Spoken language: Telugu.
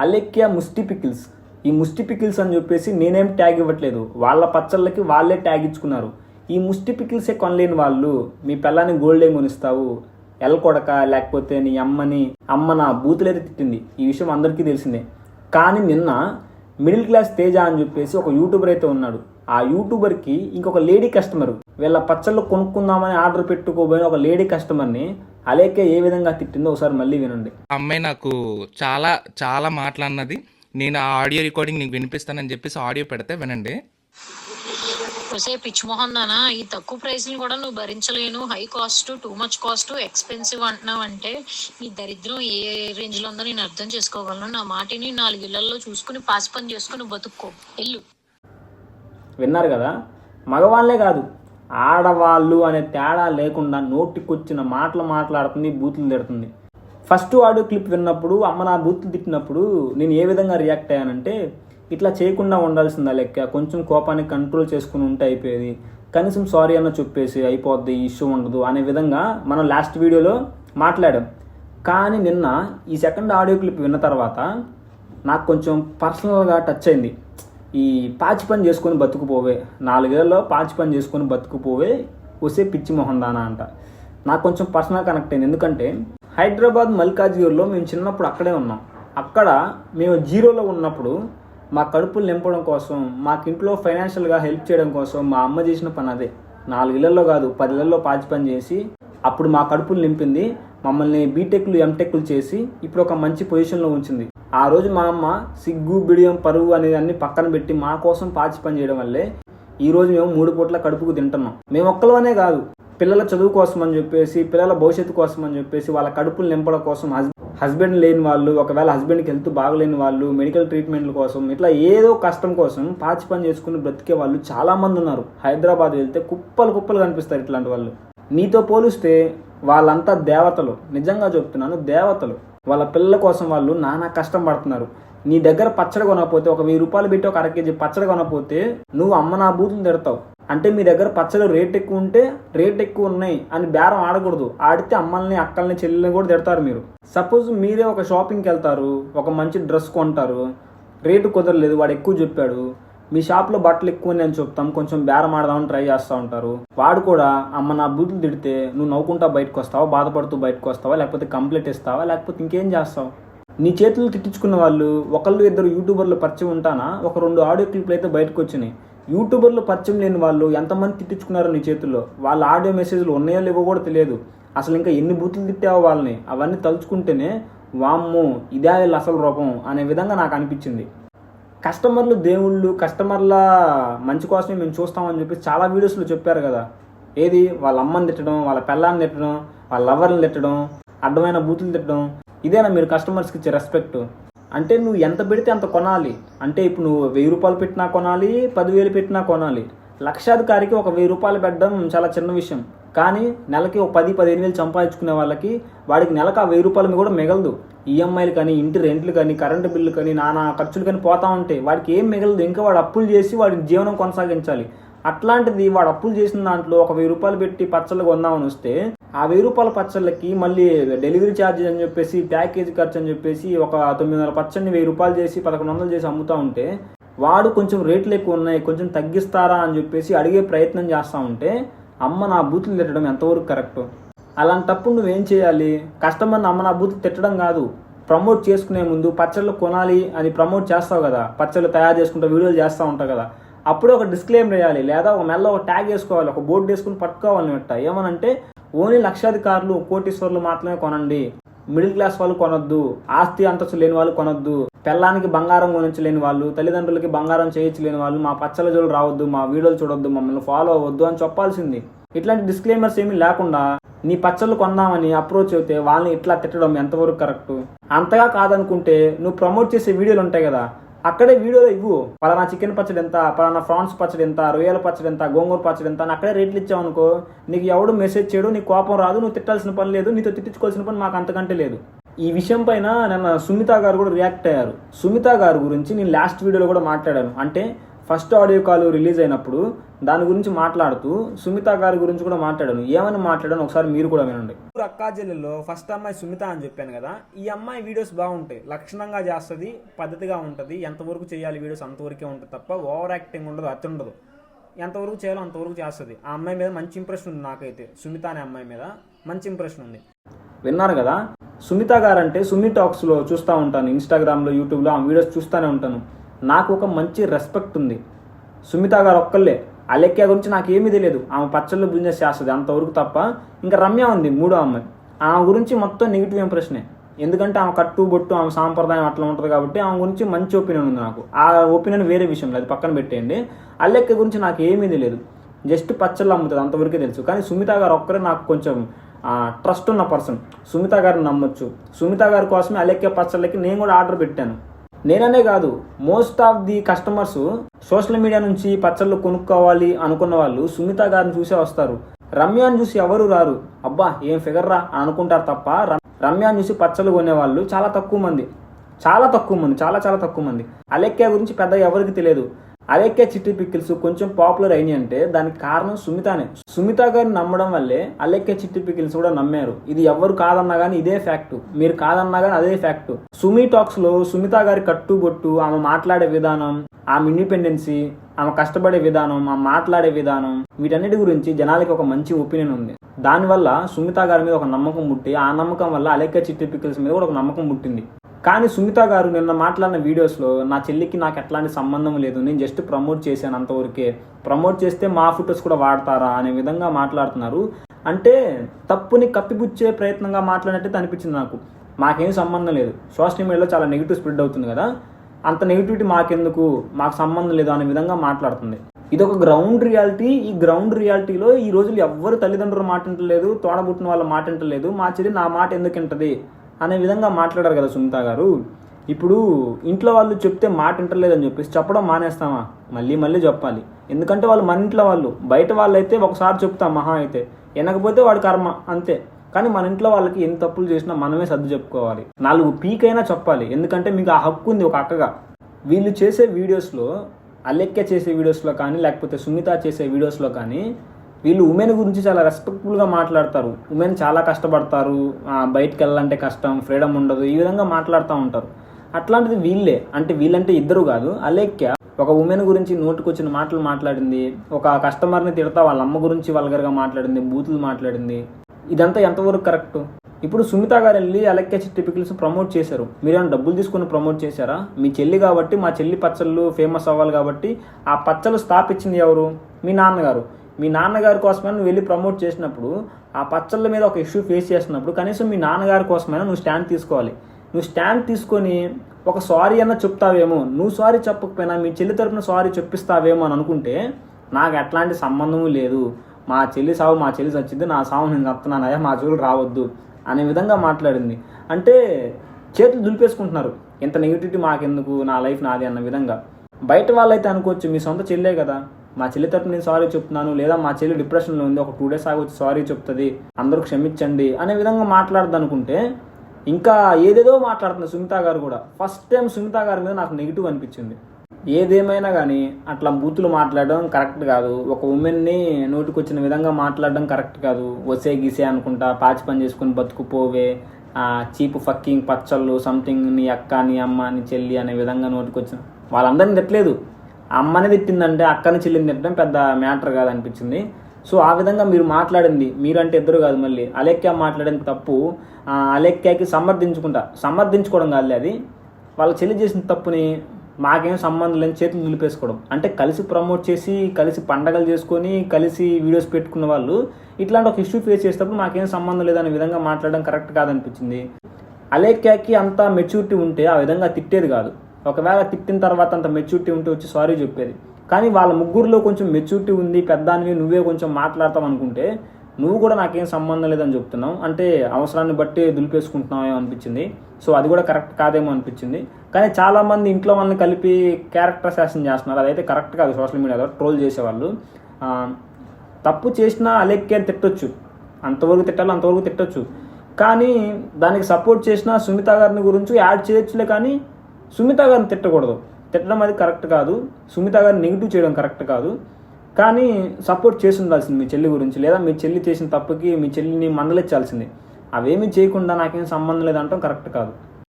అలెక్యా ముస్టి పికిల్స్ ఈ ముస్టి పికిల్స్ అని చెప్పేసి నేనేం ట్యాగ్ ఇవ్వట్లేదు. వాళ్ళ పచ్చళ్ళకి వాళ్ళే ట్యాగ్ ఇచ్చుకున్నారు. ఈ ముస్టి పికిల్సే కొనలేని వాళ్ళు మీ పిల్లని గోల్డ్ ఏం కొనిస్తావు ఎల్ కొడక లేకపోతే నీ అమ్మని అమ్మ నా బూతులైతే తిట్టింది. ఈ విషయం అందరికీ తెలిసిందే. కానీ నిన్న మిడిల్ క్లాస్ తేజ అని చెప్పేసి ఒక యూట్యూబర్ అయితే ఉన్నాడు. ఆ యూట్యూబర్కి ఇంకొక లేడీ కస్టమర్. వీళ్ళ పచ్చళ్ళు కొనుక్కుందామని ఆర్డర్ పెట్టుకోబోయిన ఒక లేడీ కస్టమర్ని అలేకే ఏ విధంగా తిట్టిందో ఒకసారి మళ్ళీ వినండి. ఆ అమ్మాయి నాకు చాలా చాలా మాట్లాడినది. నేను ఆ ఆడియో రికార్డింగ్ నీకు వినిపిస్తానని చెప్పేసి ఆడియో పెడితే వినండి. ఒసే పిచ్చిమోహన్ దానా ఈ తక్కువ ప్రైస్ని కూడా నువ్వు భరించలేను. High cost too much cost expensive అంటున్నావు అంటే నీ దరిద్రం ఏ రేంజ్లో ఉందో నేను అర్థం చేసుకోగలను. నా మాటిని నాలుగు ఇళ్ళలో చూసుకుని పాస్ పని చేసుకుని బతుక్కో. వెళ్ళు. విన్నారు కదా? మగవాళ్ళే కాదు. ఆడవాళ్ళు అనే తేడా లేకుండా నోటికొచ్చిన మాటలు మాట్లాడుతుంది బూతులు తిడుతుంది. ఫస్ట్ ఆడియో క్లిప్ విన్నప్పుడు అమ్మ నా బూతులు తిట్టినప్పుడు నేను ఏ విధంగా రియాక్ట్ అయ్యానంటే ఇట్లా చేయకుండా ఉండాల్సిందా లెక్క? కొంచెం కోపాన్ని కంట్రోల్ చేసుకుని ఉంటే అయిపోయేది. కనీసం సారీ అన్న చెప్పేసి అయిపోద్ది ఇష్యూ ఉండదు అనే విధంగా మనం లాస్ట్ వీడియోలో మాట్లాడాం. కానీ నిన్న ఈ సెకండ్ ఆడియో క్లిప్ విన్న తర్వాత నాకు కొంచెం పర్సనల్గా టచ్ అయింది. ఈ పాచి పని చేసుకొని బతుకుపోవే నాలుగేళ్ళలో పాచి పని చేసుకొని బతుకుపోవే వసే పిచ్చి మొహం దానా అంట. నాకు కొంచెం పర్సనల్ కనెక్ట్ అయింది. ఎందుకంటే హైదరాబాద్ మల్కాజ్గిరిలో మేము చిన్నప్పుడు అక్కడే ఉన్నాం. అక్కడ మేము జీరోలో ఉన్నప్పుడు మా కడుపులు నింపడం కోసం మాకు ఇంట్లో ఫైనాన్షియల్గా హెల్ప్ చేయడం కోసం మా అమ్మ చేసిన పని అదే. నాలుగు ఇళ్ళలో కాదు పది ఇళ్ళలో పాచి పని చేసి అప్పుడు మా కడుపులు నింపింది మమ్మల్ని బీటెక్లు ఎంటెక్లు చేసి ఇప్పుడు ఒక మంచి పొజిషన్లో ఉంచింది. ఆ రోజు మా అమ్మ సిగ్గు బిడియం పరువు అనేది అన్ని పక్కన పెట్టి మా కోసం పాచి పని చేయడం వల్లే ఈ రోజు మేము మూడు పూట్ల కడుపుకు తింటున్నాం. మేము ఒక్కలోనే కాదు పిల్లల చదువు కోసం అని చెప్పేసి పిల్లల భవిష్యత్తు కోసం అని చెప్పేసి వాళ్ళ కడుపులు నింపడం కోసం హస్బెండ్ లేని వాళ్ళు ఒకవేళ హస్బెండ్కి హెల్త్ బాగలేని వాళ్ళు మెడికల్ ట్రీట్మెంట్ల కోసం ఇట్లా ఏదో కష్టం కోసం పాచి పని చేసుకుని బ్రతికే వాళ్ళు చాలామంది ఉన్నారు. హైదరాబాద్ వెళ్తే కుప్పలు కుప్పలు కనిపిస్తారు ఇట్లాంటి వాళ్ళు. నీతో పోలిస్తే వాళ్ళంతా దేవతలు. నిజంగా చెప్తున్నాను దేవతలు. వాళ్ళ పిల్లల కోసం వాళ్ళు నానా కష్టం పడుతున్నారు. నీ దగ్గర పచ్చడి కొనకపోతే ఒక వెయ్యి రూపాయలు పెట్టి ఒక అర కేజీ పచ్చడి కొనకపోతే నువ్వు అమ్మ నా బూతులు తిడతావు. అంటే మీ దగ్గర పచ్చడి రేట్ ఎక్కువ ఉంటే రేట్ ఎక్కువ ఉన్నాయి అని బేరం ఆడకూడదు. ఆడితే అమ్మల్ని అక్కల్ని చెల్లెల్ని కూడా తిడతారు మీరు. సపోజ్ మీరే ఒక షాపింగ్కి వెళ్తారు ఒక మంచి డ్రెస్ కొంటారు రేటు కుదరలేదు వాడు ఎక్కువ చెప్పాడు మీ షాప్లో బట్టలు ఎక్కువ అని చెప్తాం కొంచెం బేరం ఆడదామని ట్రై చేస్తూ ఉంటారు. వాడు కూడా అమ్మ నా బూతులు తిడితే నువ్వు నవ్వుకుంటా బయటకు వస్తావా బాధపడుతూ బయటకు వస్తావా లేకపోతే కంప్లైంట్ ఇస్తావా లేకపోతే ఇంకేం చేస్తావు? నీ చేతులు తిట్టించుకున్న వాళ్ళు ఒకళ్ళు ఇద్దరు యూట్యూబర్లు పరిచయం ఉంటానా? ఒక రెండు ఆడియో క్లిప్లు అయితే బయటకు వచ్చినాయి. యూట్యూబర్లు పరిచయం లేని వాళ్ళు ఎంతమంది తిట్టించుకున్నారు నీ చేతుల్లో? వాళ్ళ ఆడియో మెసేజ్లు ఉన్నాయో లేవో కూడా తెలియదు. అసలు ఇంకా ఎన్ని బూతులు తిట్టావో వాళ్ళని? అవన్నీ తలుచుకుంటేనే వామ్మో ఇదే వీళ్ళ అసలు రూపం అనే విధంగా నాకు అనిపించింది. కస్టమర్లు దేవుళ్ళు కస్టమర్ల మంచి కోసమే మేము చూస్తామని చెప్పి చాలా వీడియోస్లో చెప్పారు కదా. ఏది? వాళ్ళ అమ్మని తిట్టడం వాళ్ళ పిల్లాన్ని తిట్టడం వాళ్ళ లవర్ని తిట్టడం అడ్డమైన బూతులు తిట్టడం. ఇదేనా మీరు కస్టమర్స్కి ఇచ్చే రెస్పెక్ట్ అంటే నువ్వు ఎంత పెడితే అంత కొనాలి. అంటే ఇప్పుడు నువ్వు వెయ్యి రూపాయలు పెట్టినా కొనాలి పదివేలు పెట్టినా కొనాలి. లక్షాధికారికి ఒక వెయ్యి రూపాయలు పెట్టడం చాలా చిన్న విషయం. కానీ నెలకి ఒక పది పదిహేను వేలు సంపాదించుకునే వాళ్ళకి వాడికి నెలకు ఆ వెయ్యి రూపాయలు కూడా మిగలదు. ఈఎంఐలు కానీ ఇంటి రెంట్లు కానీ కరెంటు బిల్లు కానీ నానా ఖర్చులు కానీ పోతా ఉంటాయి. వాడికి ఏం మిగలదు. ఇంకా వాడు అప్పులు చేసి వాడి జీవనం కొనసాగించాలి. అట్లాంటిది వాడు అప్పులు చేసిన దాంట్లో ఒక వెయ్యి రూపాయలు పెట్టి పచ్చళ్ళు కొందామని వస్తే ఆ వెయ్యి రూపాయల పచ్చళ్ళకి మళ్ళీ డెలివరీ ఛార్జ్ అని చెప్పేసి ప్యాకేజ్ ఖర్చు అని చెప్పేసి ఒక తొమ్మిది వందల పచ్చడిని వెయ్యి రూపాయలు చేసి పదకొండు వందలు చేసి అమ్ముతా ఉంటే వాడు కొంచెం రేట్లు ఎక్కువ ఉన్నాయి కొంచెం తగ్గిస్తారా అని చెప్పేసి అడిగే ప్రయత్నం చేస్తూ ఉంటే అమ్మ నా బూతులు తిట్టడం ఎంతవరకు కరెక్ట్? అలాంటప్పుడు నువ్వేం చేయాలి? కస్టమర్ని అమ్మ నా బూతులు తిట్టడం కాదు ప్రమోట్ చేసుకునే ముందు పచ్చళ్ళు కొనాలి అని ప్రమోట్ చేస్తావు కదా పచ్చళ్ళు తయారు చేసుకుంటా వీడియోలు చేస్తూ ఉంటావు కదా అప్పుడే ఒక డిస్క్లెయిమ్ వేయాలి. లేదా ఒక మెల్ల ఒక ట్యాగ్ వేసుకోవాలి. ఒక బోర్డు వేసుకుని పట్టుకోవాలి నెట్ట ఏమనంటే ఓన్లీ లక్షాధికారులు కోటీశ్వర్లు మాత్రమే కొనండి. మిడిల్ క్లాస్ వాళ్ళు కొనొద్దు. ఆస్తి అంతస్తు లేని వాళ్ళు కొనొద్దు. పెళ్ళానికి బంగారం కొనించలేని వాళ్ళు తల్లిదండ్రులకి బంగారం చేయించలేని వాళ్ళు మా పచ్చల జోలు రావద్దు మా వీడియోలు చూడొద్దు మమ్మల్ని ఫాలో అవ్వద్దు అని చెప్పాల్సింది. ఇట్లాంటి డిస్క్లైమర్స్ ఏమీ లేకుండా నీ పచ్చళ్ళు కొందామని అప్రోచ్ అయితే వాళ్ళని ఇట్లా తిట్టడం ఎంతవరకు కరెక్ట్ అంతగా కాదనుకుంటే నువ్వు ప్రమోట్ చేసే వీడియోలు ఉంటాయి కదా అక్కడే వీడియోలో ఇవ్వు. పలానా చికెన్ పచ్చడి ఎంత పలానా ఫ్రాన్స్ పచ్చడి ఎంత రొయ్యల పచ్చడి ఎంత గోంగూర పచ్చడి ఎంత అని అక్కడే రేట్లు ఇచ్చావనుకో నీకు ఎవడు మెసేజ్ చేయడు నీకు కోపం రాదు నువ్వు తిట్టాల్సిన పని లేదు నీతో తిట్టించుకోవాల్సిన పని మాకు అంతకంటే లేదు. ఈ విషయం పైన నిన్న సుమిత గారు కూడా రియాక్ట్ అయ్యారు. సుమిత గారి గురించి నేను లాస్ట్ వీడియోలో కూడా మాట్లాడాను. అంటే ఫస్ట్ ఆడియో కాల్ రిలీజ్ అయినప్పుడు దాని గురించి మాట్లాడుతూ సుమిత గారి గురించి కూడా మాట్లాడాను. ఏమని మాట్లాడాను ఒకసారి మీరు కూడా వినండి. అక్కా చెల్లెల్లో ఫస్ట్ అమ్మాయి సుమిత అని చెప్పాను కదా ఈ అమ్మాయి వీడియోస్ బాగుంటాయి. లక్షణంగా చేస్తుంది పద్ధతిగా ఉంటుంది. ఎంతవరకు చేయాలి వీడియోస్ అంతవరకే ఉంటుంది తప్ప ఓవర్ యాక్టింగ్ ఉండదు అతి ఉండదు. ఎంతవరకు చేయాలో అంతవరకు చేస్తుంది. ఆ అమ్మాయి మీద మంచి ఇంప్రెషన్ ఉంది నాకైతే సుమిత అనే అమ్మాయి మీద మంచి ఇంప్రెషన్ ఉంది. విన్నారు కదా? సుమిత గారు అంటే సుమి టాక్స్లో చూస్తూ ఉంటాను ఇన్స్టాగ్రామ్లో యూట్యూబ్లో ఆ వీడియోస్ చూస్తూనే ఉంటాను. నాకు ఒక మంచి రెస్పెక్ట్ ఉంది. సుమిత గారు ఒక్కళ్ళే. అలెక్క గురించి నాకు ఏమీ తెలియదు. ఆమె పచ్చళ్ళు బిజినెస్ చేస్తుంది. అంతవరకు తప్ప ఇంకా రమ్య ఉంది మూడో అమ్మాయి. ఆమె గురించి మొత్తం నెగిటివ్ ఇంప్రెషనే ఎందుకంటే ఆమె కట్టు బొట్టు ఆమె సాంప్రదాయం అట్లా ఉంటుంది కాబట్టి ఆమె గురించి మంచి ఒపీనియన్ ఉంది నాకు. ఆ ఒపీనియన్ వేరే విషయం అది పక్కన పెట్టేయండి. అల్లెక్క గురించి నాకు ఏమీ తెలియదు. జస్ట్ పచ్చళ్ళు అమ్ముతుంది అంతవరకే తెలుసు. కానీ సుమిత గారు ఒక్కరే నాకు కొంచెం ట్రస్ట్ ఉన్న పర్సన్ సుమిత గారిని నమ్మొచ్చు. సుమిత గారి కోసమే అలెక్కే పచ్చళ్ళకి నేను కూడా ఆర్డర్ పెట్టాను. నేననే కాదు most of the customers social media నుంచి పచ్చళ్ళు కొనుక్కోవాలి అనుకున్న వాళ్ళు సుమిత గారిని చూసే వస్తారు. రమ్యాని చూసి ఎవరు రారు? అబ్బా ఏం ఫిగర్ రా అనుకుంటారు తప్ప రమ్యాన్ని రమ్యాని చూసి పచ్చళ్ళు కొనేవాళ్ళు చాలా తక్కువ మంది. చాలా తక్కువ మంది చాలా చాలా తక్కువ మంది. అలెక్కే గురించి పెద్ద ఎవరికి తెలియదు. అలెక్కే చిట్టి పిక్కిల్స్ కొంచెం పాపులర్ అయినాయి అంటే దానికి కారణం సుమితానే. సుమిత గారిని నమ్మడం వల్లే అలెక్కే చిట్టి పిక్కిల్స్ కూడా నమ్మారు. ఇది ఎవరు కాదన్నా కానీ ఇదే ఫ్యాక్ట్. మీరు కాదన్నా కానీ అదే ఫ్యాక్ట్. సుమి టాక్స్లో సుమిత గారి కట్టుబొట్టు ఆమె మాట్లాడే విధానం ఆమె ఇండిపెండెన్సీ ఆమె కష్టపడే విధానం ఆమె మాట్లాడే విధానం వీటన్నిటి గురించి జనాలకి ఒక మంచి ఒపీనియన్ ఉంది. దానివల్ల సుమిత గారి మీద ఒక నమ్మకం పుట్టి ఆ నమ్మకం వల్ల అలెక్క చిట్టి పిక్కిల్స్ మీద కూడా ఒక నమ్మకం ముట్టింది కానీ సుమిత గారు నిన్న మాట్లాడిన వీడియోస్లో నా చెల్లికి నాకు ఎట్లాంటి సంబంధం లేదు నేను జస్ట్ ప్రమోట్ చేశాను అంతవరకే. ప్రమోట్ చేస్తే మా ఫొటోస్ కూడా వాడతారా అనే విధంగా మాట్లాడుతున్నారు. అంటే తప్పుని కప్పిపుచ్చే ప్రయత్నంగా మాట్లాడినట్టు అనిపించింది నాకు. మాకేం సంబంధం లేదు. సోషల్ మీడియాలో చాలా నెగిటివ్ స్ప్రెడ్ అవుతుంది కదా. అంత నెగిటివిటీ మాకెందుకు? మాకు సంబంధం లేదు అనే విధంగా మాట్లాడుతుంది. ఇది ఒక గ్రౌండ్ రియాలిటీ. ఈ గ్రౌండ్ రియాలిటీలో ఈ రోజులు ఎవ్వరు తల్లిదండ్రులు మాట వింటలేదు తోడబుట్టిన వాళ్ళ మాట వింటలేదు. మా చెల్లి నా మాట ఎందుకు వింటది? అనే విధంగా మాట్లాడారు కదా సునీత గారు. ఇప్పుడు ఇంట్లో వాళ్ళు చెప్తే మాట వింటలేదని చెప్పేసి చెప్పడం మానేస్తామా? మళ్ళీ మళ్ళీ చెప్పాలి. ఎందుకంటే వాళ్ళు మన ఇంట్లో వాళ్ళు. బయట వాళ్ళు అయితే ఒకసారి చెప్తాం మహా అయితే. వినకపోతే వాడి కర్మ అంతే. కానీ మన ఇంట్లో వాళ్ళకి ఎన్ని తప్పులు చేసినా మనమే సర్దు చెప్పుకోవాలి. నాలుగు పీకైనా చెప్పాలి. ఎందుకంటే మీకు ఆ హక్కు ఉంది ఒక అక్కగా. వీళ్ళు చేసే వీడియోస్లో అల్లెక్క చేసే వీడియోస్లో కానీ లేకపోతే సునీత చేసే వీడియోస్లో కానీ వీళ్ళు ఉమెన్ గురించి చాలా రెస్పెక్ట్ఫుల్గా మాట్లాడతారు. ఉమెన్ చాలా కష్టపడతారు. బయటకు బయటికి వెళ్ళాలంటే కష్టం ఫ్రీడమ్ ఉండదు ఈ విధంగా మాట్లాడుతూ ఉంటారు. అట్లాంటిది వీళ్ళే. అంటే వీళ్ళంటే ఇద్దరు కాదు. అలెక్య ఒక ఉమెన్ గురించి నోటుకొచ్చిన మాటలు మాట్లాడింది. ఒక కస్టమర్ని తిడతా వాళ్ళ అమ్మ గురించి వల్గర్గా మాట్లాడింది బూతులు మాట్లాడింది. ఇదంతా ఎంతవరకు కరెక్ట్? ఇప్పుడు సుమిత గారు వెళ్ళి అలెక్కే చిట్టి పికిల్స్ ప్రమోట్ చేశారు. మీరేమైనా డబ్బులు తీసుకుని ప్రమోట్ చేశారా? మీ చెల్లి కాబట్టి మా చెల్లి పచ్చళ్ళు ఫేమస్ అవ్వాలి కాబట్టి ఆ పచ్చళ్ళు స్థాపించింది ఎవరు? మీ నాన్నగారు. మీ నాన్నగారి కోసమైనా నువ్వు వెళ్ళి ప్రమోట్ చేసినప్పుడు ఆ పచ్చళ్ళ మీద ఒక ఇష్యూ ఫేస్ చేసినప్పుడు కనీసం మీ నాన్నగారి కోసమైనా నువ్వు స్టాండ్ తీసుకోవాలి. నువ్వు స్టాండ్ తీసుకొని ఒక సారీ అన్న చెప్తావేమో నువ్వు సారీ చెప్పకపోయినా మీ చెల్లి తరపున సారీ చెప్పిస్తావేమో అని అనుకుంటే నాకు ఎట్లాంటి సంబంధము లేదు. మా చెల్లి సావు మా చెల్లి చచ్చింది నా సావు నేను చస్తున్నానయ్యా మా చెవులు రావద్దు అనే విధంగా మాట్లాడింది. అంటే చేతులు దులిపేసుకుంటున్నారు. ఇంత నెగిటివిటీ మాకెందుకు? నా లైఫ్ నాది అన్న విధంగా. బయట వాళ్ళైతే అనుకోవచ్చు మీ సొంత చెల్లే కదా. మా చెల్లి తరపు నేను సారీ చెప్తున్నాను లేదా మా చెల్లి డిప్రెషన్లో ఉంది ఒక టూ డేస్ ఆగి వచ్చి సారీ చెప్తుంది అందరూ క్షమించండి అనే విధంగా మాట్లాడదు అనుకుంటే ఇంకా ఏదేదో మాట్లాడుతుంది సుమిత గారు కూడా. ఫస్ట్ టైం సుమిత గారి మీద నాకు నెగిటివ్ అనిపించింది. ఏదేమైనా కానీ అట్లా బూతులు మాట్లాడడం కరెక్ట్ కాదు. ఒక ఉమెన్ని నోటికి వచ్చిన విధంగా మాట్లాడడం కరెక్ట్ కాదు. వసే గీసే అనుకుంటా పాచి పని చేసుకుని బతుకుపోవే చీపు ఫక్కింగ్ పచ్చళ్ళు సంథింగ్ నీ అక్క నీ అమ్మ నీ చెల్లి అనే విధంగా నోటికి వచ్చిన వాళ్ళందరిని తిట్టలేదు. అమ్మని తిట్టిందంటే అక్కని చెల్లిని తిట్టడం పెద్ద మ్యాటర్ కాదనిపించింది. సో ఆ విధంగా మీరు మాట్లాడింది మీరంటే ఇద్దరు కాదు మళ్ళీ. అలెక్య మాట్లాడింది తప్పు. ఆ, అలెక్యకి సమర్థించుకుంటా. సమర్థించుకోవడం కాదు అది. వాళ్ళ చెల్లి చేసిన తప్పుని మాకేం సంబంధం లేని చేతులు నిలిపేసుకోవడం. అంటే కలిసి ప్రమోట్ చేసి కలిసి పండగలు చేసుకొని కలిసి వీడియోస్ పెట్టుకున్న వాళ్ళు ఇట్లాంటి ఒక ఇష్యూ ఫేస్ చేసేటప్పుడు మాకేం సంబంధం లేదనే విధంగా మాట్లాడడం కరెక్ట్ కాదనిపించింది. అలేఖ్యాకి అంత మెచ్యూరిటీ ఉంటే ఆ విధంగా తిట్టేది కాదు. ఒకవేళ తిట్టిన తర్వాత అంత మెచ్యూరిటీ ఉంటే వచ్చి సారీ చెప్పేది. కానీ వాళ్ళ ముగ్గురులో కొంచెం మెచ్యూరిటీ ఉంది పెద్దానివి నువ్వే కొంచెం మాట్లాడతాం అనుకుంటే నువ్వు కూడా నాకేం సంబంధం లేదని చెప్తున్నావు. అంటే అవసరాన్ని బట్టి దులిపేసుకుంటున్నావేమో అనిపించింది. సో అది కూడా కరెక్ట్ కాదేమో అనిపించింది. కానీ చాలామంది ఇంట్లో వాళ్ళని కలిపి క్యారెక్టర్ శాసనం చేస్తున్నారు. అదైతే కరెక్ట్ కాదు సోషల్ మీడియాలో ట్రోల్ చేసేవాళ్ళు. తప్పు చేసినా అలెక్కే అని తిట్టొచ్చు. అంతవరకు తిట్టాలి అంతవరకు తిట్టొచ్చు. కానీ దానికి సపోర్ట్ చేసిన సుమిత గారిని గురించి యాడ్ చేయొచ్చులే కానీ సుమిత గారిని తిట్టకూడదు. తిట్టడం అది కరెక్ట్ కాదు. సుమిత గారిని నెగిటివ్ చేయడం కరెక్ట్ కాదు. కానీ సపోర్ట్ చేసి ఉండాల్సింది మీ చెల్లి గురించి లేదా మీ చెల్లి చేసిన తప్పుకి మీ చెల్లిని మందలించాల్సింది. అవేమీ చేయకుండా నాకేం సంబంధం లేదంటాం కరెక్ట్ కాదు.